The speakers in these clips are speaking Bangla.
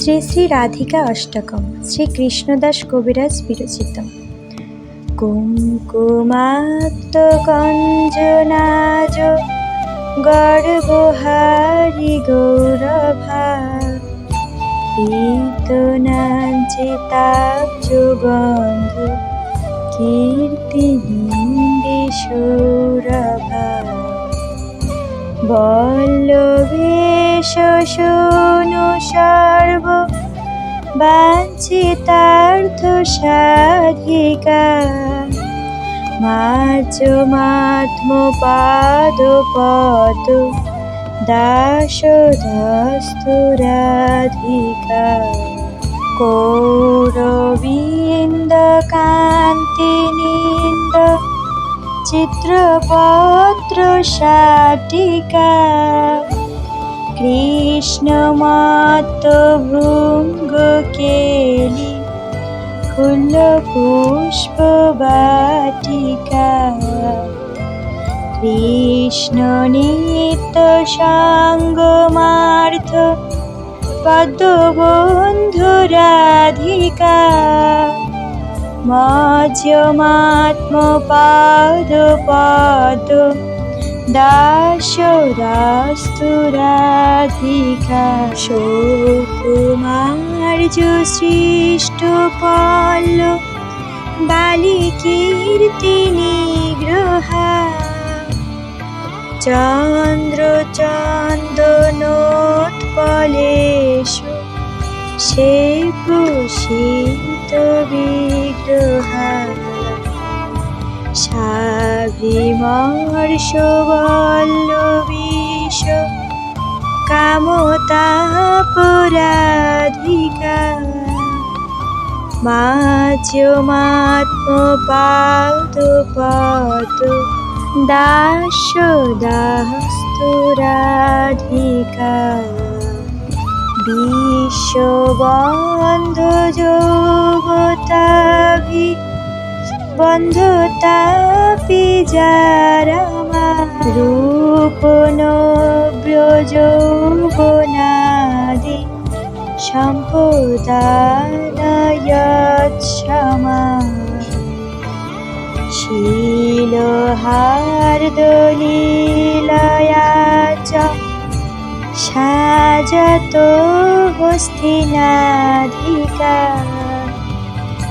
শ্রী শ্রী রাধিকা অষ্টকম, শ্রী কৃষ্ণদাস কবিরাজ বিরচিত কুঙ্কুমাক্ত কঞ্জনাজ গর্বহারি গৌরভা। পীতনাঞ্চিতাব্জ গন্ধ কীর্তি নিন্দে সৌরভা। শোনো সর্ব বাঞ্ছিতার্থ সাধিকা। মাচ মাত্ম পাদ পদ দাস ধস্তুরাধিকা কৌরবীন্দ কান্তি নিন্দ চিত্রপত্র শাটিকা কৃষ্ণ মাত ভৃঙ্গ কেলি ফুল পুষ্প বাটিকা। কৃষ্ণ নিত্য সঙ্গমার্থ পদ্মবন্ধু রাধিকা। মজ্যমাত্ম পাদ পদ দাস রাস্তুরাধিকা সৌকুমার্য সৃষ্ট পল্ল বালি কীর্তি নিগ্রহা চন্দ্র চন্দনোৎপলেশ সে প্রসিত বিগ্রহা। সাভিমর্ষ বল্লবীশ কামতাপরাধিকা। মাচ্যমাত্ম পাদ পদ দাস দাস্তুরাধিকা বিশ্ববন্ধ যোগতাভি বন্ধতাপি যারামা রূপন ব্রজৌবনাদি সম্পদানয়ৎসমা শিলহার্দলীলয়া চ সাজত হস্তিনাধিকা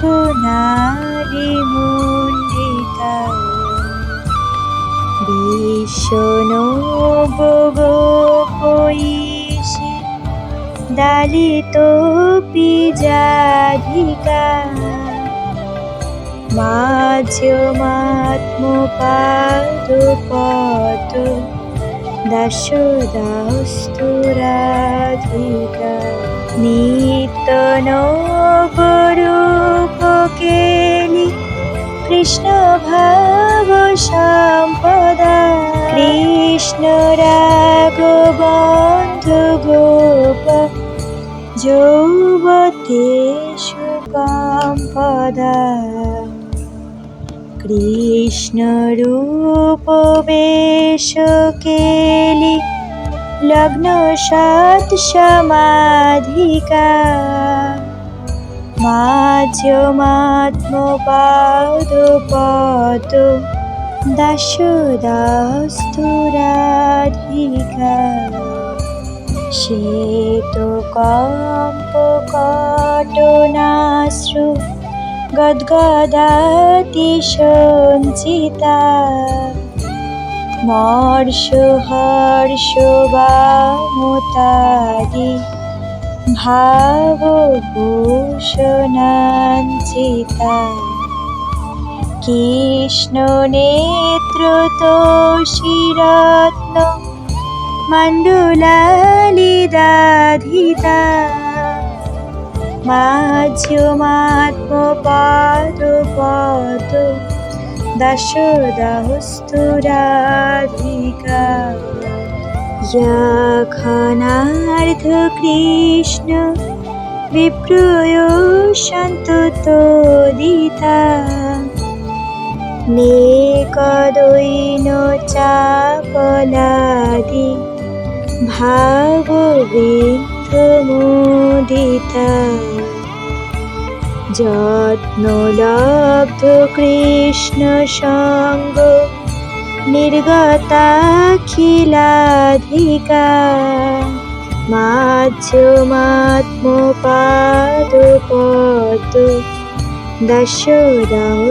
সদ্গুণারি মণ্ডিতা বিষ্ণু গোপয়িষি দালিত পিজাধিকা মাঝ্যমাত্ম পাদ পদ দাস দাস্তুরাধিকা নিত্য নবরূপ কেলি কৃষ্ণ ভাব সম্পদা, কৃষ্ণ রাগ বন্ধু গোপ, যৌবতে সুকম্পদা। কৃষ্ণ রূপ বেশ কেলি, লগ্ন সৎ সমাধিকা। মাঝ্যমাত্ম পাদ পদ দাস দাস্তুরাধিকা শ্বেত কম্প কটনাশ্রু গদ্গদাতি সঞ্চিতা। মর্ষ হর্ষ বামতাদি ভাবভূষণাঞ্চিতা কৃষ্ণ নেত্র তোষিরত্ন মণ্ডলালিদাধিতা মাঝ্যমাত্মপাদ পদ ইয়াখনার্ধ কৃষ্ণ বিপ্রয় সন্ততোদিতা নেকদৈন চাপলাদি ভাববিদ্ধমোদিতা। যত্নলব্ধ কৃষ্ণ সঙ্গ নির্গতাখিলাধিকা মাধ্যমাত্মপাদ পদ দশদাস্তুরাধিকা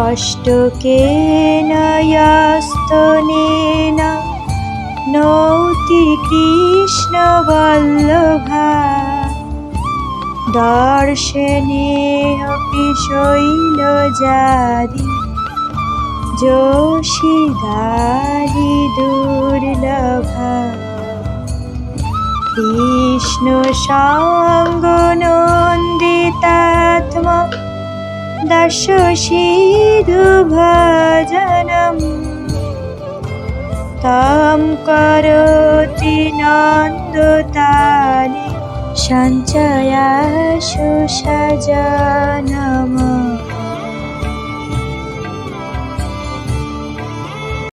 অষ্টকেন যস্তনেন নৌতি কৃষ্ণ বল্লভা। দর্শনে অপি শৈল জারি যোশিদারি দুর্লভা। কৃষ্ণ সঙ্গ নন্দিতাত্ম দশ সিধু ভজনম তম করতি নন্দতানি সঞ্চয়াশু সজনম